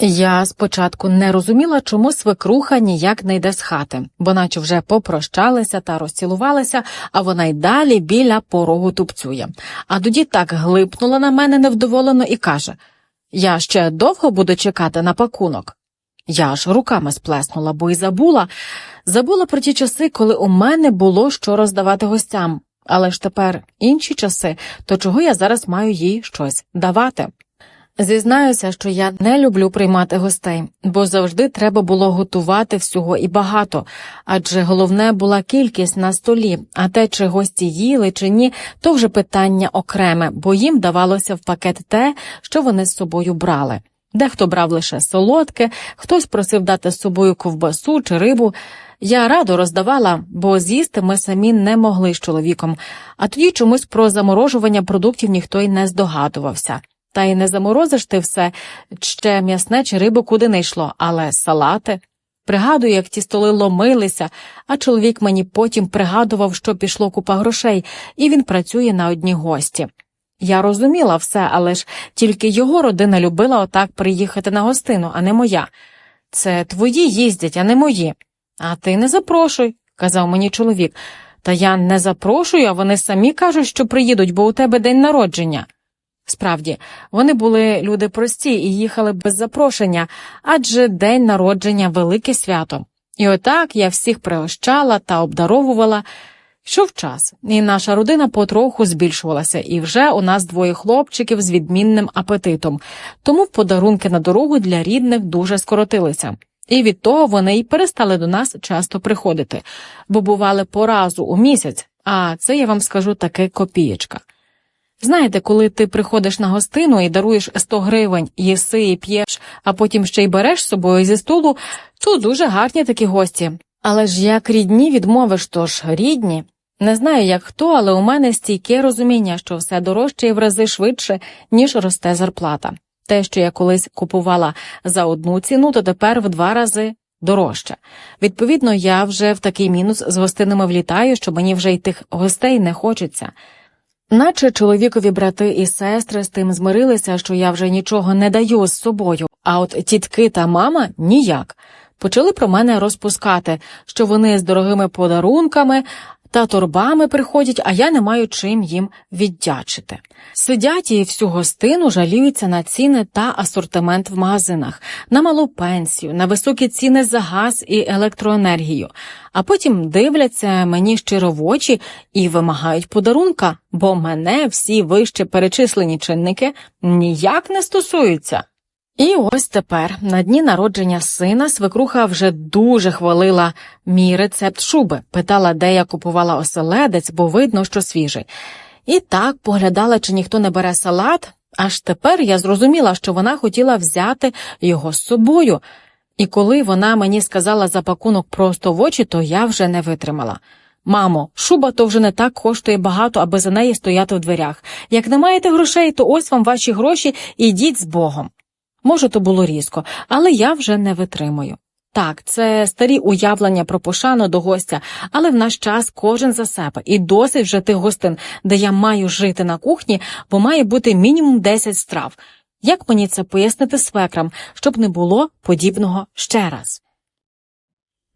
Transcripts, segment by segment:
Я спочатку не розуміла, чому свекруха ніяк не йде з хати, бо наче вже попрощалися та розцілувалися, а вона й далі біля порогу тупцює. А тоді так глипнула на мене невдоволено і каже Я ще довго буду чекати на пакунок. Я аж руками сплеснула, бо й забула. Забула про ті часи, коли у мене було що роздавати гостям. Але ж тепер інші часи, то чого я зараз маю їй щось давати? Зізнаюся, що я не люблю приймати гостей, бо завжди треба було готувати всього і багато, адже головне була кількість на столі, а те, чи гості їли чи ні, то вже питання окреме, бо їм давалося в пакет те, що вони з собою брали. Дехто брав лише солодке, хтось просив дати з собою ковбасу чи рибу. Я радо роздавала, бо з'їсти ми самі не могли з чоловіком, а тоді чомусь про заморожування продуктів ніхто й не здогадувався. Та й не заморозиш ти все, ще м'ясне чи рибу куди не йшло, але салати. Пригадую, як ті столи ломилися, а чоловік мені потім пригадував, що пішло купа грошей, і він працює на одні гості. Я розуміла все, але ж тільки його родина любила отак приїхати на гостину, а не моя. Це твої їздять, а не мої. А ти не запрошуй, казав мені чоловік. Та я не запрошую, а вони самі кажуть, що приїдуть, бо у тебе день народження. Справді, вони були люди прості і їхали без запрошення, адже день народження велике свято. І отак я всіх пригощала та обдаровувала. Йшов час, і наша родина потроху збільшувалася, і вже у нас двоє хлопчиків з відмінним апетитом, тому подарунки на дорогу для рідних дуже скоротилися. І від того вони й перестали до нас часто приходити, бо бували по разу у місяць, а це я вам скажу таке копієчка. Знаєте, коли ти приходиш на гостину і даруєш 100 гривень, їси і п'єш, а потім ще й береш з собою зі столу, то дуже гарні такі гості. Але ж як рідні відмовиш, то ж рідні. Не знаю, як хто, але у мене стійке розуміння, що все дорожче і в рази швидше, ніж росте зарплата. Те, що я колись купувала за одну ціну, то тепер в два рази дорожче. Відповідно, я вже в такий мінус з гостинами влітаю, що мені вже й тих гостей не хочеться. Наче чоловікові брати і сестри з тим змирилися, що я вже нічого не даю з собою, а от тітки та мама ніяк. Почали про мене розпускати, що вони з дорогими подарунками та торбами приходять, а я не маю чим їм віддячити. Сидять і всю гостину жаліються на ціни та асортимент в магазинах, на малу пенсію, на високі ціни за газ і електроенергію, а потім дивляться мені щиро в очі і вимагають подарунка, бо мене всі вище перечислені чинники ніяк не стосуються. І ось тепер, на дні народження сина, свекруха вже дуже хвалила мій рецепт шуби, питала, де я купувала оселедець, бо видно, що свіжий. І так поглядала, чи ніхто не бере салат, аж тепер я зрозуміла, що вона хотіла взяти його з собою. І коли вона мені сказала за пакунок просто в очі, то я вже не витримала. Мамо, шуба то вже не так коштує багато, аби за неї стояти в дверях. Як не маєте грошей, то ось вам ваші гроші, ідіть з Богом. Може, то було різко, але я вже не витримую. Так, це старі уявлення про пошану до гостя, але в наш час кожен за себе і досить вже тих гостин, де я маю жити на кухні, бо має бути мінімум 10 страв. Як мені це пояснити свекрам, щоб не було подібного ще раз?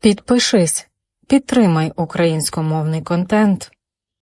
Підпишись, підтримай українськомовний контент.